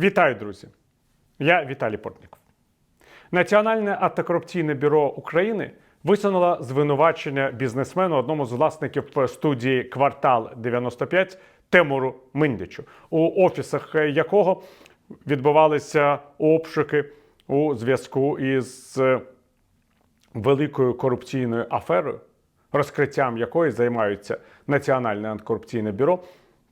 Вітаю, друзі! Я Віталій Портніков. Національне антикорупційне бюро України висунуло звинувачення бізнесмену одному з власників студії Квартал 95 Темуру Миндичу, у офісах якого відбувалися обшуки у зв'язку із великою корупційною аферою, розкриттям якої займаються Національне антикорупційне бюро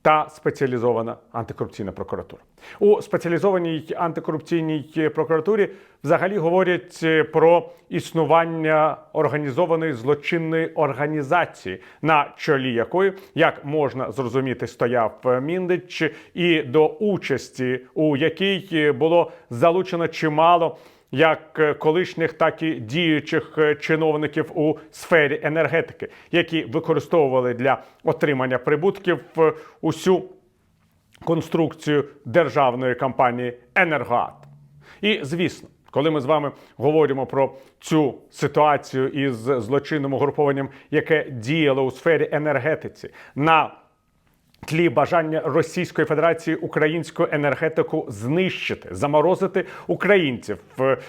та спеціалізована антикорупційна прокуратура. У спеціалізованій антикорупційній прокуратурі взагалі говорять про існування організованої злочинної організації, на чолі якої, як можна зрозуміти, стояв Міндич, і до участі у якій було залучено чимало як колишніх, так і діючих чиновників у сфері енергетики, які використовували для отримання прибутків усю конструкцію державної компанії Енергоат. І звісно, коли ми з вами говоримо про цю ситуацію із злочинним угрупованням, яке діяло у сфері енергетиці на тлі бажання Російської Федерації українську енергетику знищити, заморозити українців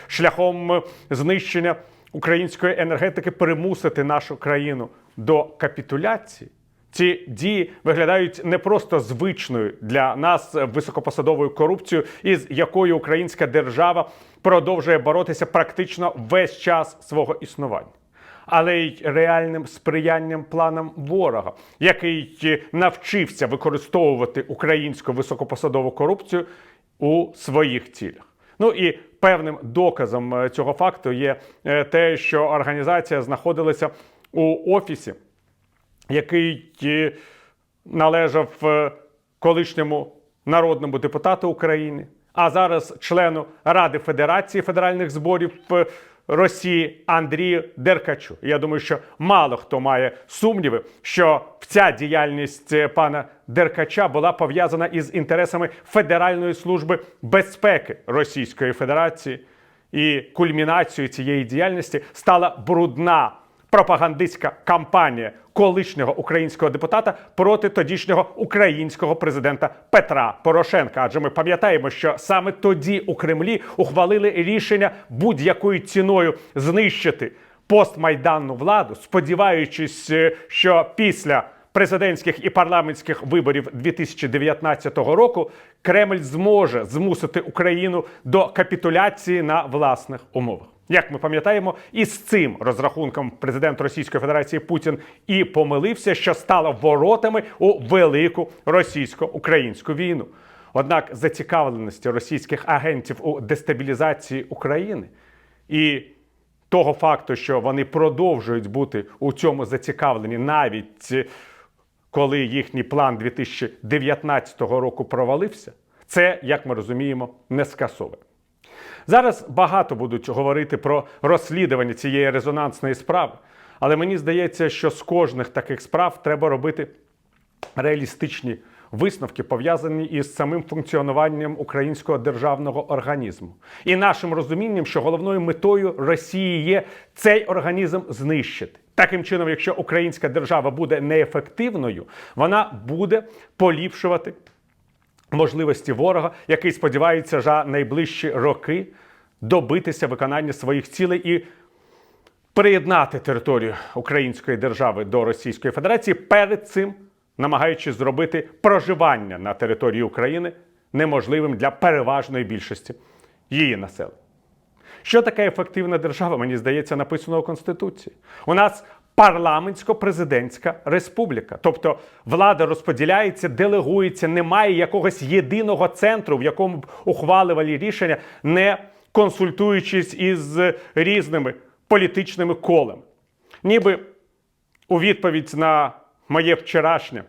шляхом знищення української енергетики, примусити нашу країну до капітуляції. Ці дії виглядають не просто звичною для нас високопосадовою корупцією, із якою українська держава продовжує боротися практично весь час свого існування але й реальним сприянням планам ворога, який навчився використовувати українську високопосадову корупцію у своїх цілях. Ну і певним доказом е, цього факту є е, те, що організація знаходилася у офісі, який е, належав колишньому народному депутату України, а зараз члену Ради Федерації федеральних зборів Росії Андрію Деркачу. Я думаю, що мало хто має сумніви, що вся діяльність е, пана Деркача була пов'язана із інтересами Федеральної служби безпеки Російської Федерації. І кульмінацією цієї діяльності стала брудна пропагандистська кампанія колишнього українського депутата проти тодішнього українського президента Петра Порошенка. Адже ми пам'ятаємо, що саме тоді у Кремлі ухвалили рішення будь-якою ціною знищити постмайданну владу, сподіваючись, е, що після президентських і парламентських виборів 2019 року Кремль зможе змусити Україну до капітуляції на власних умовах. Як ми пам'ятаємо, із цим розрахунком президент Російської Федерації Путін і помилився, що стало воротами у велику російсько-українську війну. Однак зацікавленості російських агентів у дестабілізації України і того факту, що вони продовжують бути у цьому зацікавлені, навіть коли їхній план 2019 року провалився, це, як ми розуміємо, не скасовує. Зараз багато будуть говорити про розслідування цієї резонансної справи, але мені здається, що з кожних таких справ треба робити реалістичні висновки, пов'язані із самим функціонуванням українського державного організму і нашим розумінням, що головною метою Росії є цей організм знищити. Таким чином, якщо українська держава буде неефективною, вона буде поліпшувати можливості ворога, який сподівається за найближчі роки добитися виконання своїх цілей і приєднати територію Української держави до Російської Федерації, перед цим намагаючись зробити проживання на території України неможливим для переважної більшості її населення. Що таке ефективна держава, мені здається, написано у Конституції. У нас парламентсько-президентська республіка. Тобто влада розподіляється, делегується, немає якогось єдиного центру, в якому б ухвалювали рішення, не консультуючись із різними політичними колами. Ніби у відповідь на моє вчорашнє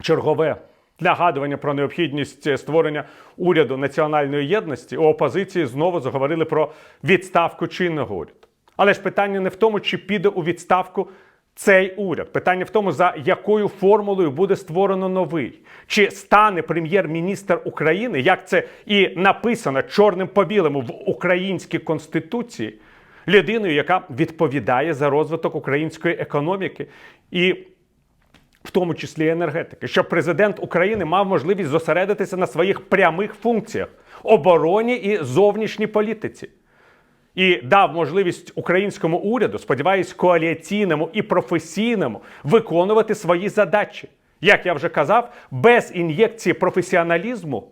чергове нагадування про необхідність створення уряду національної єдності у опозиції знову заговорили про відставку чинного уряду. Але ж питання не в тому, чи піде у відставку цей уряд. Питання в тому, за якою формулою буде створено новий. Чи стане прем'єр-міністр України, як це і написано чорним по білому в українській конституції, людиною, яка відповідає за розвиток української економіки і тому числі енергетики, щоб президент України мав можливість зосередитися на своїх прямих функціях обороні і зовнішній політиці. І дав можливість українському уряду, сподіваюсь, коаліційному і професійному виконувати свої задачі. Як я вже казав, без ін'єкції професіоналізму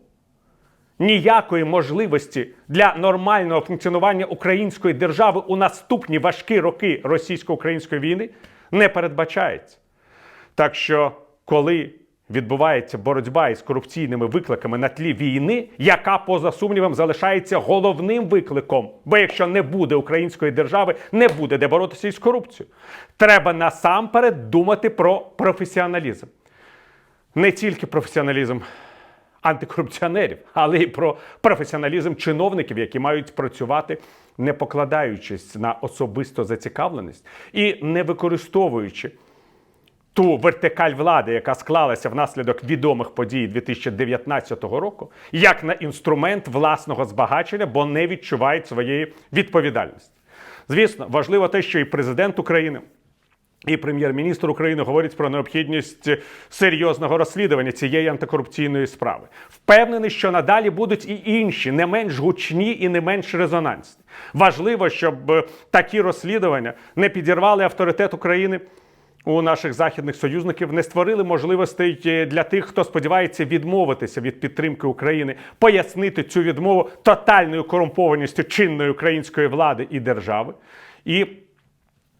ніякої можливості для нормального функціонування української держави у наступні важкі роки російсько-української війни не передбачається. Так що, коли відбувається боротьба із корупційними викликами на тлі війни, яка, поза сумнівом, залишається головним викликом, бо якщо не буде української держави, не буде де боротися із корупцією. Треба насамперед думати про професіоналізм. Не тільки професіоналізм антикорупціонерів, але й про професіоналізм чиновників, які мають працювати, не покладаючись на особисту зацікавленість і не використовуючи ту вертикаль влади, яка склалася внаслідок відомих подій 2019 року, як на інструмент власного збагачення, бо не відчувають своєї відповідальності. Звісно, важливо те, що і президент України. І прем'єр-міністр України говорить про необхідність серйозного розслідування цієї антикорупційної справи. Впевнений, що надалі будуть і інші, не менш гучні і не менш резонансні. Важливо, щоб е, такі розслідування не підірвали авторитет України у наших західних союзників, не створили можливостей е, для тих, хто сподівається відмовитися від підтримки України, пояснити цю відмову тотальною корумпованістю чинної української влади і держави. І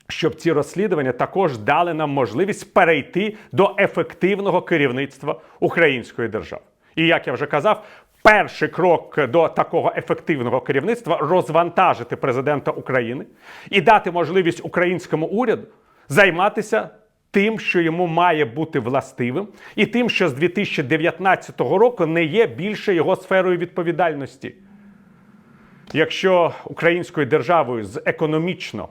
щоб ці розслідування також дали нам можливість перейти до ефективного керівництва української держави. І як я вже казав, перший крок до такого ефективного керівництва розвантажити президента України і дати можливість українському уряду займатися тим, що йому має бути властивим, і тим, що з 2019 року не є більше його сферою відповідальності. Якщо українською державою з економічно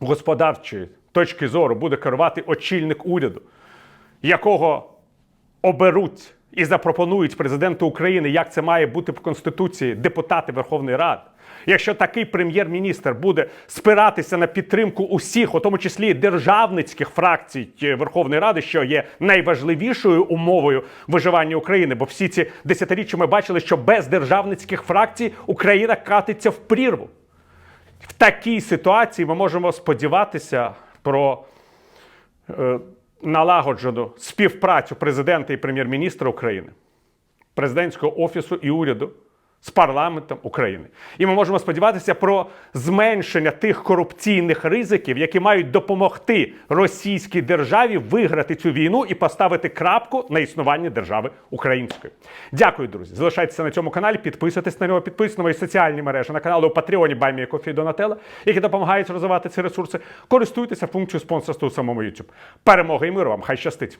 господарчої точки зору буде керувати очільник уряду, якого оберуть і запропонують президенту України, як це має бути по Конституції, депутати Верховної Ради. Якщо такий прем'єр-міністр буде спиратися на підтримку усіх, у тому числі державницьких фракцій е, Верховної Ради, що є найважливішою умовою виживання України, бо всі ці десятиріччя ми бачили, що без державницьких фракцій Україна катиться в прірву. В такій ситуації ми можемо сподіватися про налагоджену співпрацю президента і прем'єр-міністра України, президентського офісу і уряду з парламентом України. І ми можемо сподіватися про зменшення тих корупційних ризиків, які мають допомогти російській державі виграти цю війну і поставити крапку на існування держави української. Дякую, друзі. Залишайтеся на цьому каналі, підписуйтесь на нього, підписуйтесь на мої соціальні мережі на канали у Патреоні Баймі Кофі Донателла, які допомагають розвивати ці ресурси. Користуйтеся функцією спонсорства у самому YouTube. Перемоги і миру вам! Хай щастить!